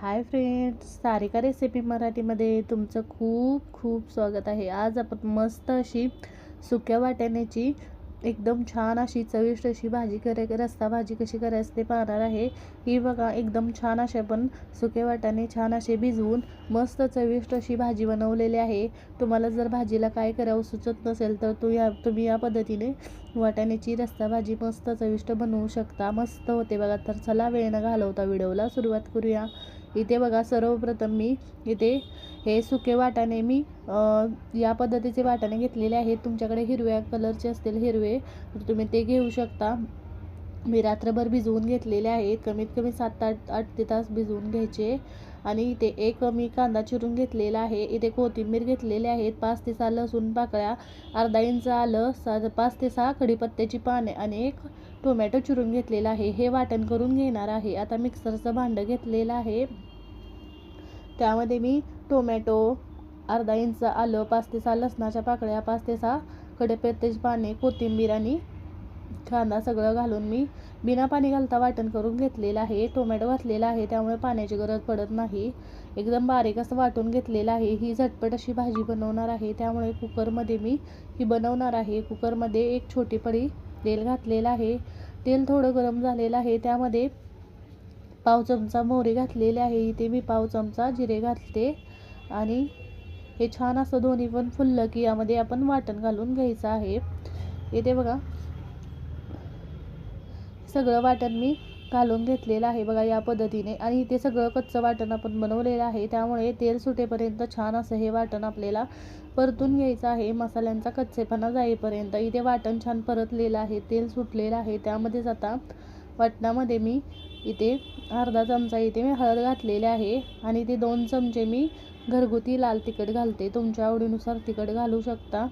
Hi friends Sarika recipe मराठीमध्ये तुमचं खूप खूप स्वागत आहे. आज आपण मस्त अशी सुक्या वाटाण्याची एकदम छान अशी चविष्ट अशी भाजी करे रस्ता भाजी कशी करायची ते पाहणार आहे. ही बघा एकदम छान असे आपण सुके वाटाणे छान असे भिजवून मस्त चविष्ट अशी भाजी बनवलेली आहे. तुम्हाला जर भाजीला काय करावं सुचत नसेल तर तू या तुम्ही या पद्धतीने वाटाण्याची रस्ता भाजी मस्त चविष्ट बनवू शकता. मस्त होते बघा. तर चला वेळ न घालवता व्हिडिओला सुरुवात करूया. इथे बघा सर्वप्रथम मी इथे हे सुके वाटाणे मी या पद्धतीचे वाटाणे घेतलेले आहेत. तुमच्याकडे हिरव्या कलरचे असतील हिरवे तर तुम्ही ते घेऊ शकता. मी रात्रभर भिजवून घेतलेले आहेत. कमीत कमी सात आठ आठ ते तास भिजवून घ्यायचे. आणि इथे एक मी कांदा चिरून घेतलेला आहे. इथे कोथिंबीर घेतलेले आहेत. पाच ते सहा लसूण पाकळ्या अर्धा इंच आलं सा पाच ते सहा कढीपत्त्याची पाने आणि एक टोमॅटो चिरून घेतलेला आहे. हे वाटण करून घेणार आहे. आता मिक्सरचं भांडं घेतलेलं आहे. त्यामध्ये मी टोमॅटो अर्धा इंच आलं पाच ते सहा लसणाच्या पाकळ्या पाच ते सहा कढीपत्त्याची पाने कोथिंबीर आणि कांदा सगळं घालून मी बिना पाणी घालता वाटण करून घेतलेलं आहे. टोमॅटो घातलेला आहे त्यामुळे पाण्याची गरज पडत नाही. एकदम बारीक असं वाटून घेतलेलं आहे. ही झटपट अशी भाजी बनवणार आहे. त्यामुळे कुकरमध्ये मी ही बनवणार आहे. कुकरमध्ये एक छोटी पडी तेल घातलेलं आहे. तेल थोडं गरम झालेलं आहे. त्यामध्ये पाव चमचा मोहरी घातलेले आहे. इथे मी पाव चमचा जिरे घातले आणि हे छान असं दोन्ही पण फुललं की यामध्ये आपण वाटण घालून घ्यायचं आहे. येते बघा सगळं वाटण मी घालून घेतलेलं आहे बघा या पद्धतीने. आणि इथे सगळं कच्चं वाटण आपण बनवलेलं आहे. त्यामुळे तेल सुटेपर्यंत छान असं हे वाटण आपल्याला परतून घ्यायचं आहे. मसाल्यांचा कच्चेपणा जाईपर्यंत इथे वाटण छान परतलेलं आहे. तेल सुटलेलं आहे. त्यामध्येच आता वाटणामध्ये मी इथे अर्धा चमचा इथे मी हळद घातलेले आहे. आणि ते दोन चमचे मी घरगुती लाल तिखट घालते. तुमच्या आवडीनुसार तिखट घालू शकता.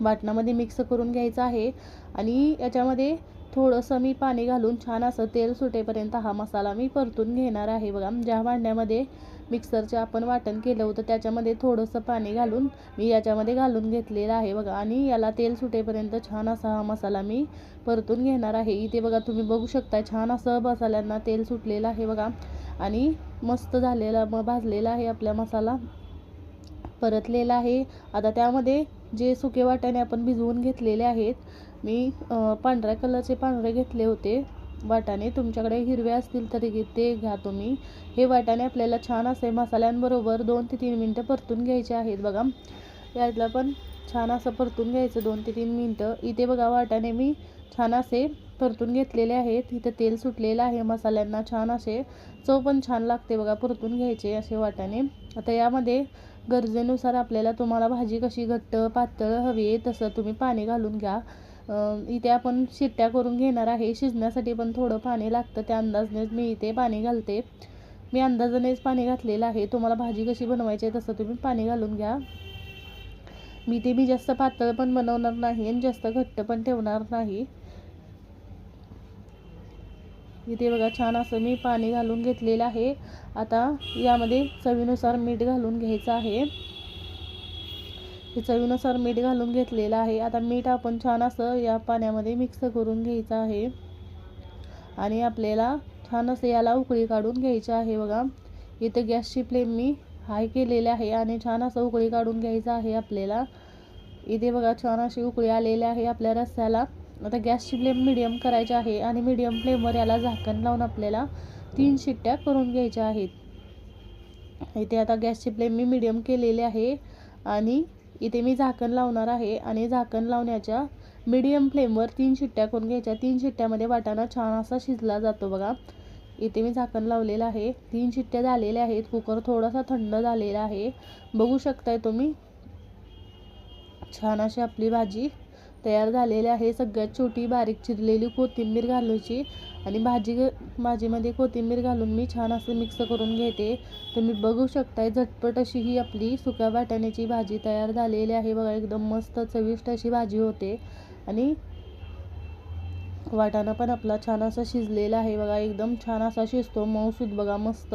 वाटणामध्ये मिक्स करून घ्यायचं आहे. आणि याच्यामध्ये थोडंसं मी पाणी घालून छान असं तेल सुटेपर्यंत हा मसाला मी परतून घेणार आहे. बघा ज्या भांड्यामध्ये मिक्सरचे आपण वाटण केलं होतं त्याच्यामध्ये थोडंसं पाणी घालून मी याच्यामध्ये घालून घेतलेलं आहे बघा. आणि याला तेल सुटेपर्यंत छान असा हा मसाला मी परतून घेणार आहे. इथे बघा तुम्ही बघू शकता छान असं मसाल्यांना तेल सुटलेलं आहे बघा. आणि मस्त झालेला मग भाजलेला आहे आपला मसाला. परतलेला आहे. आता त्यामध्ये जे सुके वाटाणे आपण भिजवून घेतलेले आहेत मी पांढऱ्या कलरचे पांढरे घेतले होते. वाटाणे तुमच्याकडे हिरवे असतील तरी ते घ्या तुम्ही. हे वाटाणे आपल्याला छान असे मसाल्यांबरोबर दोन ते तीन मिनटं परतून घ्यायचे आहेत बघा. यातला पण छान असं परतून घ्यायचं दोन ते तीन मिनटं. इथे बघा वाटाणे मी छान असे परतून घेतलेले आहेत. इथं तेल सुटलेलं आहे मसाल्यांना छान असे. चव पण छान लागते बघा परतून घ्यायचे असे वाटाणे. आता यामध्ये गरजेनुसार आपल्याला तुम्हाला भाजी कशी घट्ट पातळ हवी आहे तसं तुम्ही पाणी घालून घ्या. इथे आपण शिट्ट्या करून घेणार आहे. शिजण्यासाठी पण थोडं पाणी लागतं. त्या अंदाजनेच मी इथे पाणी घालते. मी अंदाजानेच पाणी घातलेलं आहे. तुम्हाला भाजी कशी बनवायची आहे तसं तुम्ही पाणी घालून घ्या. मी ते मी जास्त पातळ पण बनवणार नाही आणि जास्त घट्ट पण ठेवणार नाही. इथे बघा छान असं मी पाणी घालून घेतलेलं आहे. आता यामध्ये चवीनुसार मीठ घालून घ्यायचं आहे. चवीनुसार मीठ घालून घेतलेलं आहे. आता मीठ आपण छान असं या पाण्यामध्ये मिक्स करून घ्यायचं आहे. आणि आपल्याला छान असं याला उकळी काढून घ्यायची आहे बघा. इथे गॅसची फ्लेम मी हाय केलेली आहे आणि छान असं उकळी काढून घ्यायचं आहे आपल्याला. इथे बघा छान अशी उकळी आलेली आहे आपल्या रस्त्याला आता गॅसची फ्लेम मिडियम करायची आहे आणि मिडियम फ्लेमवर याला झाकण लावून आपल्याला तीन शिट्ट्या करून घ्यायच्या आहेत. इथे आता गॅसची फ्लेम मी मिडियम केलेली आहे आणि इथे मी झाकण लावणार आहे आणि झाकण लावण्याच्या मीडियम फ्लेमवर तीन शिट्ट्या करून घ्यायच्या. तीन शिट्ट्यामध्ये वाटाणा छान असा शिजला जातो बघा. इथे मी झाकण लावलेलं आहे. तीन शिट्ट्या झालेल्या आहेत. कुकर थोडासा थंड झालेला आहे. बघू शकताय तुम्ही. छान अशी आपली भाजी तयार झालेले आहे. सगळ्यात छोटी बारीक चिरलेली कोथिंबीर घालायची आणि भाजी भाजीमध्ये कोथिंबीर घालून मी छान असं मिक्स करून घेते. तुम्ही बघू शकताय झटपट अशी ही आपली सुक्या वाटाण्याची भाजी तयार झालेली आहे. बघा एकदम मस्त चविष्ट अशी भाजी होते. आणि वाटाणा पण आपला छान असा शिजलेला आहे. बघा एकदम छान असा शिजतो. मऊसूद बघा मस्त.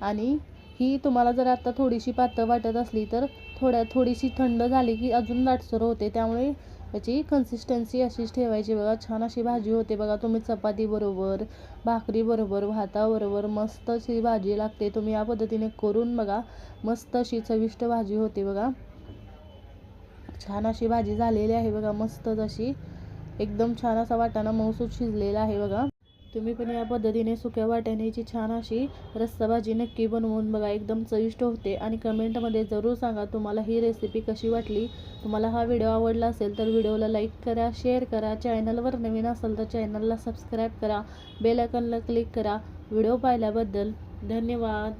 आणि ही तुम्हाला जर आता थोडीशी पातळ वाटत असली तर थोड्या थोडीशी थंड झाली की अजून दाटसर होते. त्यामुळे याची कन्सिस्टन्सी अशीच ठेवायची बघा. छान अशी भाजी होते बघा तुम्ही. चपातीबरोबर भाकरीबरोबर भाकरी बरोबर भाताबरोबर मस्त अशी भाजी लागते. तुम्ही या पद्धतीने करून बघा. मस्त अशी चविष्ट भाजी होते बघा. छान अशी भाजी झालेली आहे बघा. मस्तच अशी. एकदम छान असा वाटाणा मऊसूत शिजलेला आहे बघा. तुम्ही पण या पद्धतीने सुक्या वाट्याण्याची छान अशी रस्साभाजी नक्की बनवून बघा एकदम चविष्ट होते. आणि कमेंटमध्ये जरूर सांगा तुम्हाला ही रेसिपी कशी वाटली. तुम्हाला हा व्हिडिओ आवडला असेल तर व्हिडिओला लाईक करा शेअर करा. चॅनलवर नवीन असाल तर चॅनलला सबस्क्राईब करा. बेलायकनला क्लिक करा. व्हिडिओ पाहिल्याबद्दल धन्यवाद.